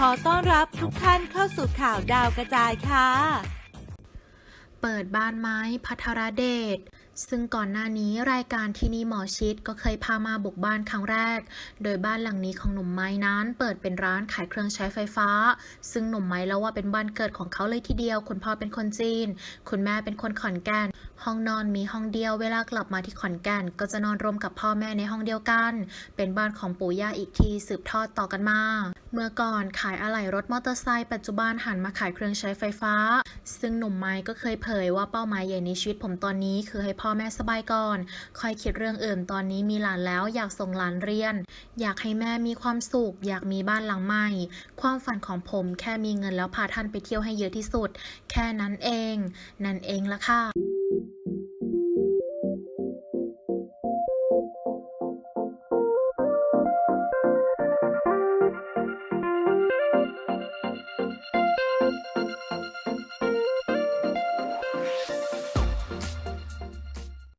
ขอต้อนรับทุกท่านเข้าสู่ข่าวดาวกระจายค่ะ เปิดบ้านไม้พัทรเดชซึ่งก่อนหน้านี้รายการที่นี่หมอชิดก็เคยพามาบุกบ้านครั้งแรก โดยบ้านหลังนี้ของหนุ่มไม้นั้น เปิดเป็นร้านขายเครื่องใช้ไฟฟ้า ซึ่งหนุ่มไม้แล้วว่าเป็นบ้านเกิดของเขาเลยทีเดียว คุณพ่อเป็นคนจีน คุณแม่เป็นคนขอนแก่น ห้องนอนมีห้องเดียวเวลากลับมาที่ขอนแก่น ก็จะนอนรวมกับพ่อแม่ในห้องเดียวกัน เป็นบ้านของปู่ย่าอีกทีสืบทอดต่อกันมา เมื่อก่อนขายอะไหล่รถมอเตอร์ไซค์ปัจจุบันหันมาขายเครื่องใช้ไฟฟ้า ซึ่งหนุ่มไม้ก็เคยเผยว่าเป้าหมายใหญ่ในชีวิตผมตอนนี้คือให้พ่อแม่สบายก่อนค่อยคิดเรื่องอื่นตอนนี้มีหลานแล้วอยากส่งหลานเรียน อยากให้แม่มีความสุข อยากมีบ้านหลังใหม่ ความฝันของผมแค่มีเงินแล้วพาท่านไปเที่ยวให้เยอะที่สุด แค่นั้นเอง นั่นเองละค่ะ you.